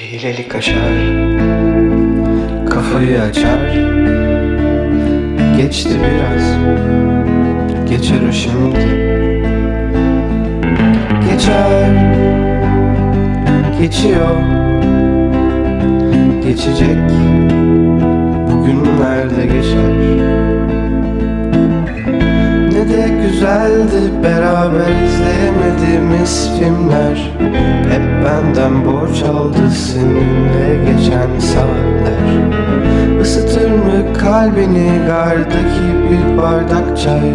Hileli kaşar Kafayı açar. Geçti biraz Geçer şimdi. Geçer Geçiyor. Geçecek Bugünlerde geçer? Ne de güzeldi beraber izleyemediğimiz filmler. Hep benden borç aldı seninle geçen saatler. Isıtır mı kalbini gardaki bir bardak çay?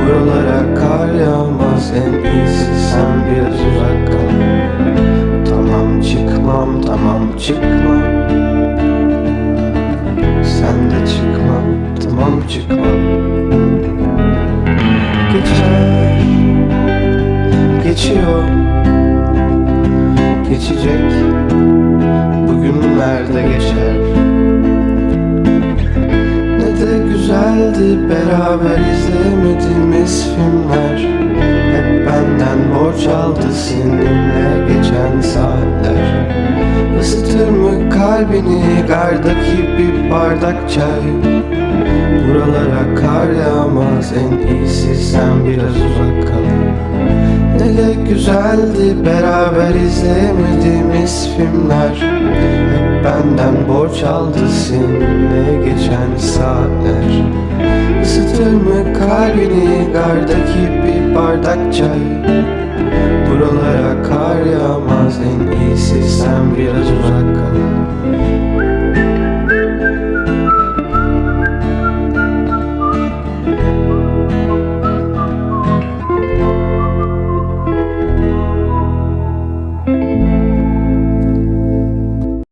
Buralara kar yağmaz en iyisi sen biraz uzak kal. Tamam çıkmam tamam çıkmam. Sen de çıkmam tamam çıkmam. Geçer Geçiyor Geçecek. Bugünlerde geçer. Ne de güzeldi beraber izlemediğimiz filmler. Hep benden borç aldı seninle geçen saatler. Isıtır mı kalbini gardaki bir bardak çay? Buralara kar yağmaz en iyisi sen biraz uzak kal Ne de güzeldi beraber izleyemediğimiz filmler. Hep benden borç aldı seninle geçen saatler. Isıtır mı kalbini gardaki bir bardak çay? Buralara kar yağmaz en iyisi sen biraz uzak kal